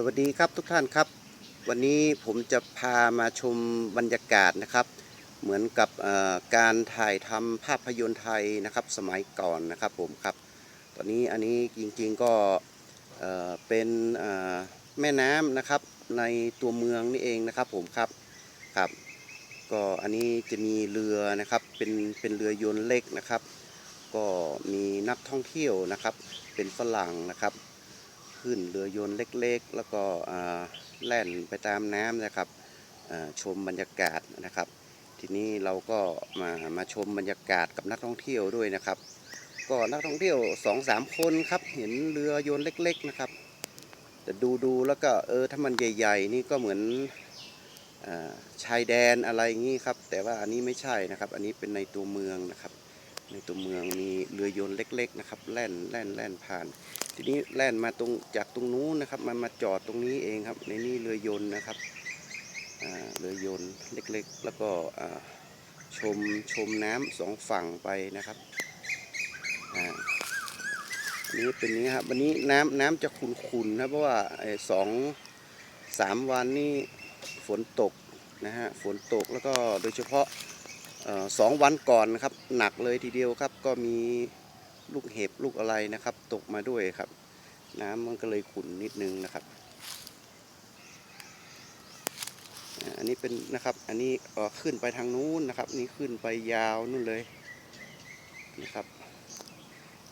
สวัสดีครับทุกท่านครับ วันนี้ผมจะพามาชมบรรยากาศนะครับ เหมือนกับการถ่ายทำภาพยนตร์ไทยนะครับสมัยก่อนนะครับผมครับ ตอนนี้อันนี้จริงๆก็เเป็นแม่น้ำนะครับในตัวเมืองนี่เองนะครับผมครับครับก็อันนี้จะมีเรือนะครับเป็นเป็นเรือยนต์เล็กนะครับ ก็มีนักท่องเที่ยวนะครับ เป็นฝรั่งนะครับ ขึ้นเรือยนต์เล็กๆ แล้วก็แล่นไปตามน้ำนะครับชมบรรยากาศนะครับ ทีนี้เราก็มามาชมบรรยากาศกับนักท่องเที่ยวด้วยนะครับ ก็นักท่องเที่ยวสองสามคนครับเห็นเรือยนต์เล็ก ๆนะครับ แต่ดูดูแล้วก็เออถ้ามันใหญ่ ๆ นี่ก็เหมือนอชายแดนอะไรอย่างนี้ครับ แต่ว่าอันนี้ไม่ใช่นะครับ อันนี้เป็นในตัวเมืองนะครับ ในตัวเมืองมีเรือยนต์เล็ก ๆ นะครับ แล่นแล่นแล่นผ่าน ทีนี้แล่นมาตรงจากตรงนู้นนะครับ มันมาจอดตรงนี้เองครับ ในนี่เรือยนต์นะครับเรือยนต์เล็กๆ แล้วก็ชมชมน้ำสองฝั่งไปนะครับอันนี้เป็นนี้ครับวันนี้น้ำน้ำจะขุ่นๆนะเพราะว่าสองสามวันนี้ฝนตกนะฮะฝนตกแล้วก็โดยเฉพาะสองวันก่อนนะครับ หนักเลยทีเดียวครับก็มี ลูกเห็บลูกอะไรนะครับ ตกมาด้วยครับ น้ำมันก็เลยขุ่นนิดนึงนะครับ อันนี้เป็นนะครับ อันนี้ออขึ้นไปทางนู้นนะครับ นี่ขึ้นไปยาวนู่นเลยนะครับ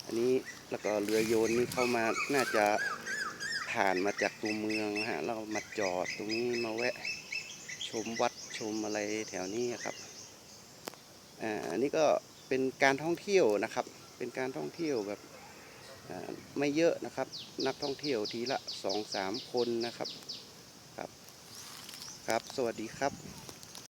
อันนี้แล้วก็เรือโยนนี่เข้ามาน่าจะผ่านมาจากตัวเมืองฮะแล้วมาจอดตรงนี้มาแวะ ชมวัดชมอะไรแถวนี้ครับอ่าอันนี้ก็เป็นการท่องเที่ยวนะครับ เป็นการท่องเที่ยวแบบไม่เยอะนะครับ นักท่องเที่ยวทีละสองสามคนนะครับครับ ครับ สวัสดีครับ